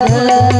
嗯。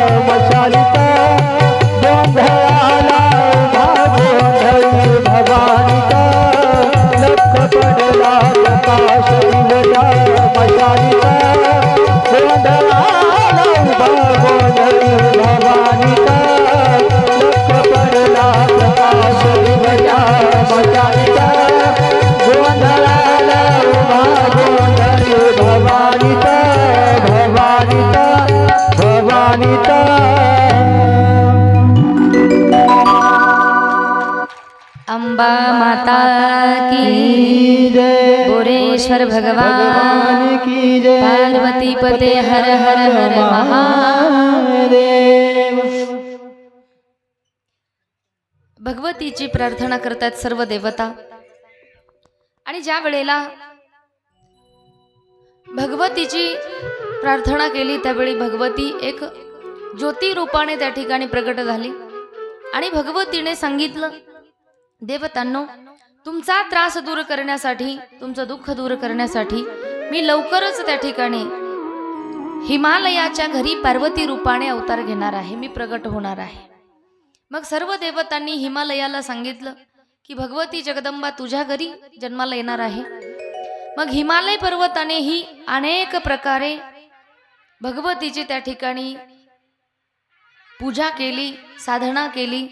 भवानिका अंबा माता की जय। भगवान। भगवान की जय। पार्वती पते हर हर हर महादेव। भगवतीची प्रार्थना करतात सर्व देवता. आणि ज्या वेळेला भगवतीची प्रार्थना केली त्यावेळी भगवती एक ज्योतिरूपाने त्या ठिकाणी प्रकट झाली. आणि भगवतीने सांगितलं देवतांनो तुमचा त्रास दूर करण्यासाठी तुमचं दुःख दूर करण्यासाठी मी लवकरच त्या ठिकाणी हिमालयाच्या घरी पार्वती रूपाने अवतार घेणार आहे. मी प्रगट होणार आहे. मग सर्व देवतांनी हिमालयाला सांगितलं की भगवती जगदंबा तुझ्या घरी जन्माला येणार आहे. मग हिमालय पर्वतानेही अनेक प्रकारे भगवतीची त्या ठिकाणी पूजा केली साधना केली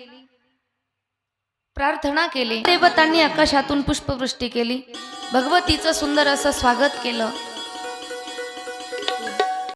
प्रार्थना केली. देवतांनी आकाशातून पुष्पवृष्टी केली. भगवतीचं सुंदर असं स्वागत केलं.